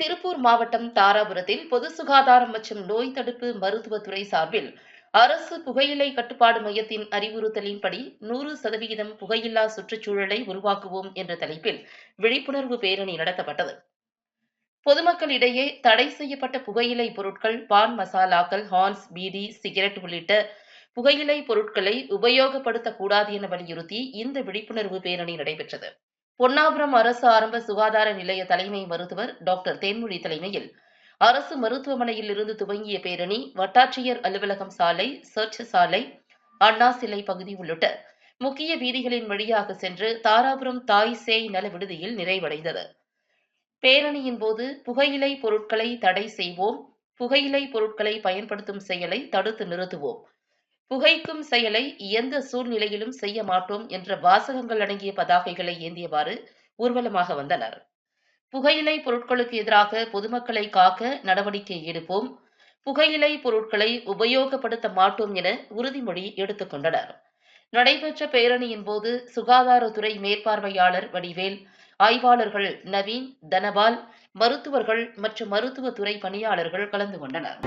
திருப்பூர் மாவட்டம் தாராபுரத்தில் பொது சுகாதாரம் மற்றும் நோய் தடுப்பு மருத்துவத்துறை சார்பில் அரசு புகையிலை கட்டுப்பாடு மையத்தின் அறிவுறுத்தலின்படி நூறு சதவிகிதம் புகையில்லா சுற்றுச்சூழலை உருவாக்குவோம் என்ற தலைப்பில் விழிப்புணர்வு பேரணி நடத்தப்பட்டது. பொதுமக்களிடையே தடை செய்யப்பட்ட புகையிலை பொருட்கள் பான் மசாலாக்கள் ஹார்ன்ஸ் பீடி சிகரெட் உள்ளிட்ட புகையிலை பொருட்களை உபயோகப்படுத்தக்கூடாது என வலியுறுத்தி இந்த விழிப்புணர்வு பேரணி நடைபெற்றது. பொன்னாபுரம் அரசு ஆரம்ப சுகாதார நிலைய தலைமை மருத்துவர் டாக்டர் தேன்மொழி தலைமையில் அரசு மருத்துவமனையில் இருந்து துவங்கிய பேரணி வட்டாட்சியர் அலுவலகம் சாலை சர்ச் சாலை அண்ணா சிலை பகுதி உள்ளிட்ட முக்கிய வீதிகளின் வழியாக சென்று தாராபுரம் தாய் சேய் நல விடுதியில் நிறைவடைந்தது. பேரணியின் போது புகையிலை பொருட்களை தடை செய்வோம் புகையிலை பொருட்களை பயன்படுத்தும் செயலை தடுத்து நிறுத்துவோம். புகைக்கும் செயலை எந்த சூழ்நிலையிலும் செய்ய மாட்டோம் என்ற வாசகங்கள் அடங்கிய பதாகைகளை ஏந்தியவாறு ஊர்வலமாக வந்தனர். புகையிலை பொருட்களுக்கு எதிராக பொதுமக்களை காக்க நடவடிக்கை எடுப்போம். புகையிலை பொருட்களை உபயோகப்படுத்த மாட்டோம் என உறுதிமொழி எடுத்துக் கொண்டனர். நடைபெற்ற பேரணியின் போது சுகாதாரத்துறை மேற்பார்வையாளர் வடிவேல் ஆய்வாளர்கள் நவீன் தனபால் மருத்துவர்கள் மற்றும் மருத்துவத்துறை பணியாளர்கள் கலந்து கொண்டனர்.